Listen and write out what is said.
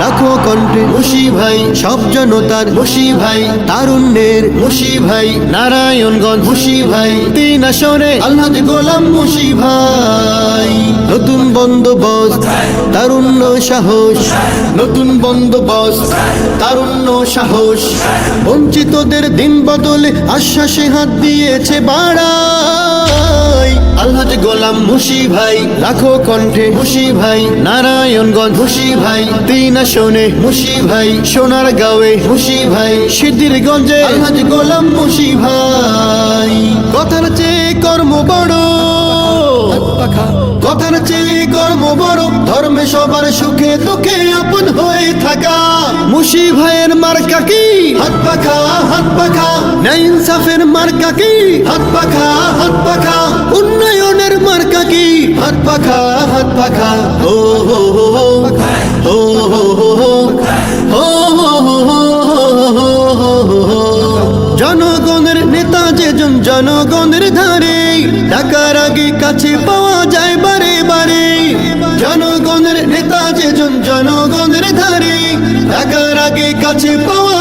লাখো কণ্ঠে মুশি ভাই, সব জনতার মুশি ভাই, তারুণ্যের মুশি ভাই, নারায়ণগঞ্জ মুশি ভাই, তিন আসরে আল্লাহ গোলাম মুশি ভাই। নতুন বন্দোবস্ত, তারুণ্য সাহস, নতুন বন্দোবস্ত, তারুণ্য সাহস। বঞ্চিতদের দিন বদলে আশ্বাসে হাত দিয়েছে বাড়াই আল্লাহ গোলাম মুশি ভাই লাখো কণ্ঠে মুশি ভাই, নারায়ণগঞ্জ মুশি ভাই, তিন আসনে মুশি ভাই, সোনার গাঁয়ে মুশি ভাই, সিদ্ধিরগঞ্জে আল্লাহ গোলাম মুশি ভাই। কথার চেয়ে কর্ম বড়, কথার চেয়ে কর্ম বড়, ধর্মে সবার সুখে দুঃখে আপন হয়ে থাকা। মুশি ভাইয়ের মার্কা কি? হাত পাখা হাত পাখা। ন্যায় ইনসাফের মার্কা কি? হাত পাখা হাত পাখা। হাত পাখা হাত পাখা ও হো হো হো হো হো হো হো হো হো হো হো জনগণের নেতা যেজন জনগণের ধারে টাকার আগে কাছে পাওয়া যায় বারে বারে জনগণের নেতা যেজন জনগণের ধারে টাকার আগে কাছে পাওয়া